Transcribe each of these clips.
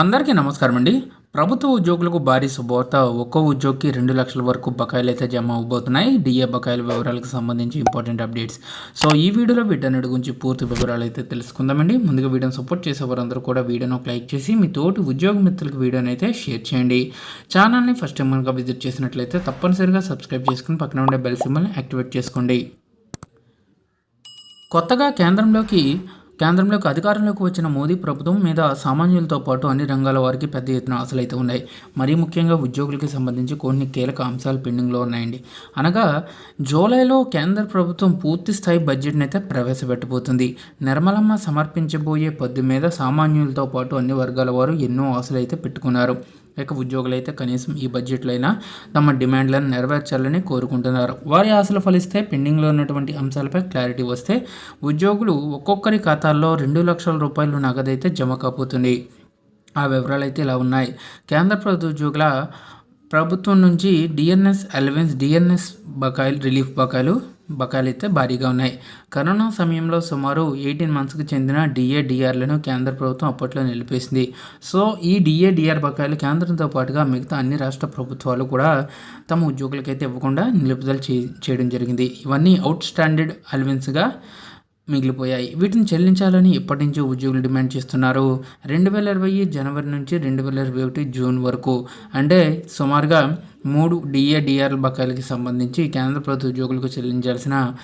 అందరికీ నమస్కారం అండి ప్రభుత్వ ఉద్యోగులకు భారీ శుభవార్త. ఒక్కో ఉద్యోగికి రెండు లక్షల వరకు బకాయిలు అయితే జమ అవబోతున్నాయి. డిఏ బకాయిల వివరాలకు సంబంధించి ఇంపార్టెంట్ అప్డేట్స్. సో ఈ వీడియోలో వీటన్నిటి గురించి పూర్తి వివరాలు అయితే తెలుసుకుందామండి. ముందుగా వీడియోని సపోర్ట్ చేసే వారందరూ కూడా వీడియోను ఒక లైక్ చేసి మీ తోటి ఉద్యోగ మిత్రులకు వీడియోని అయితే షేర్ చేయండి. ఛానల్ని ఫస్ట్ టైం కనుక విజిట్ చేసినట్లయితే తప్పనిసరిగా సబ్స్క్రైబ్ చేసుకుని పక్కన ఉండే బెల్ సింబల్ని యాక్టివేట్ చేసుకోండి. కొత్తగా కేంద్రంలోకి కేంద్రంలోకి అధికారంలోకి వచ్చిన మోదీ ప్రభుత్వం మీద సామాన్యులతో పాటు అన్ని రంగాల వారికి పెద్ద ఎత్తున ఆశలు అయితే ఉన్నాయి. మరీ ముఖ్యంగా ఉద్యోగులకి సంబంధించి కొన్ని కీలక అంశాలు పెండింగ్లో ఉన్నాయండి. అనగా జూలైలో కేంద్ర ప్రభుత్వం పూర్తి స్థాయి బడ్జెట్ని అయితే ప్రవేశపెట్టబోతుంది. నిర్మలమ్మ సమర్పించబోయే పద్దు మీద సామాన్యులతో పాటు అన్ని వర్గాల వారు ఎన్నో ఆశలు అయితే పెట్టుకున్నారు. ఇక ఉద్యోగులైతే కనీసం ఈ బడ్జెట్లో అయినా తమ డిమాండ్లను నెరవేర్చాలని కోరుకుంటున్నారు. వారి ఆశలు ఫలిస్తే పెండింగ్లో ఉన్నటువంటి అంశాలపై క్లారిటీ వస్తే ఉద్యోగులు ఒక్కొక్కరి ఖాతా ఖాతాల్లో రెండు లక్షల రూపాయలు నగదైతే జమ కాబోతుంది. ఆ వివరాలు అయితే ఇలా ఉన్నాయి. కేంద్ర ప్రభుత్వ ఉద్యోగుల ప్రభుత్వం నుంచి డిఎన్ఎస్ అలవెన్స్ డిఎన్ఎస్ బకాయిలు రిలీఫ్ బకాయిలు బకాయిలు అయితే భారీగా ఉన్నాయి. కరోనా సమయంలో సుమారు ఎయిటీన్ మంత్స్కి చెందిన డిఏడిఆర్లను కేంద్ర ప్రభుత్వం అప్పట్లో నిలిపేసింది. సో ఈ డిఏ డిఆర్ బకాయిలు కేంద్రంతో పాటుగా మిగతా అన్ని రాష్ట్ర ప్రభుత్వాలు కూడా తమ ఉద్యోగులకైతే ఇవ్వకుండా నిలుపుదల చేయడం జరిగింది. ఇవన్నీ అవుట్ స్టాండర్డ్ అలవెన్స్గా మిగిలిపోయాయి. వీటిని చెల్లించాలని ఇప్పటి నుంచి ఉద్యోగులు డిమాండ్ చేస్తున్నారు. రెండు వేల ఇరవై జనవరి నుంచి రెండు వేల ఇరవై ఒకటి జూన్ వరకు. అంటే సుమారుగా మూడు డిఏ డిఆర్ బకాయిలకి సంబంధించి కేంద్ర ప్రభుత్వ ఉద్యోగులకు చెల్లించాల్సిన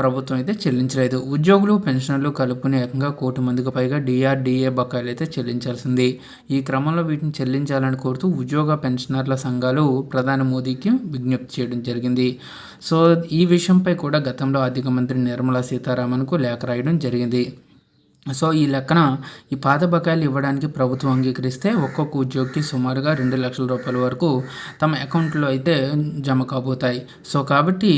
ప్రభుత్వం అయితే చెల్లించలేదు. ఉద్యోగులు పెన్షనర్లు కలుపుకుని ఏకంగా కోటి మందికి పైగా డిఆర్డిఏ బకాయిలు అయితే చెల్లించాల్సింది. ఈ క్రమంలో వీటిని చెల్లించాలని కోరుతూ ఉద్యోగ పెన్షనర్ల సంఘాలు ప్రధాని మోదీకి విజ్ఞప్తి చేయడం జరిగింది. సో ఈ విషయంపై కూడా గతంలో ఆర్థిక మంత్రి నిర్మలా సీతారామన్కు లేఖ రాయడం జరిగింది. సో ఈ లెక్కన ఈ పాత బకాయిలు ఇవ్వడానికి ప్రభుత్వం అంగీకరిస్తే ఒక్కొక్క ఉద్యోగికి సుమారుగా రెండు లక్షల రూపాయల వరకు తమ అకౌంట్లో అయితే జమ కాబోతాయి. సో కాబట్టి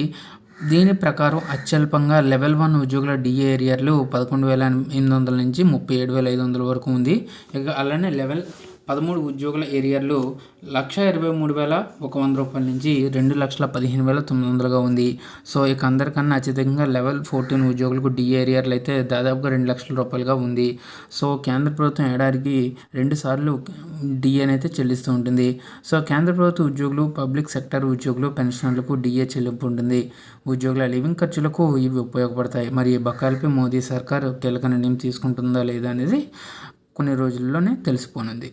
దీని ప్రకారం అత్యల్పంగా లెవెల్ వన్ ఉద్యోగుల డిఏ ఏరియర్లు పదకొండు వేల ఎనిమిది వందల నుంచి ముప్పై ఏడు వేల ఐదు వందల వరకు ఉంది. ఇక అలానే లెవెల్ పదమూడు ఉద్యోగుల ఏరియర్లు లక్ష ఇరవై మూడు వేల ఒక వంద రూపాయల నుంచి రెండు లక్షల పదిహేను వేల తొమ్మిది వందలుగా ఉంది. సో ఇక అందరికన్నా అత్యధికంగా లెవెల్ ఫోర్టీన్ ఉద్యోగులకు డి ఏరియర్లు అయితే దాదాపుగా రెండు లక్షల రూపాయలుగా ఉంది. సో కేంద్ర ప్రభుత్వం ఏడాదికి రెండు సార్లు డిఏని అయితే చెల్లిస్తూ ఉంటుంది. సో కేంద్ర ప్రభుత్వ ఉద్యోగులు పబ్లిక్ సెక్టర్ ఉద్యోగులు పెన్షనర్లకు డిఏ చెల్లింపు ఉంటుంది. ఉద్యోగుల లివింగ్ ఖర్చులకు ఇవి ఉపయోగపడతాయి. మరి బకాయిలపై మోదీ సర్కార్ కీలక నిర్ణయం తీసుకుంటుందా లేదా అనేది కొన్ని రోజుల్లోనే తెలిసిపోనుంది.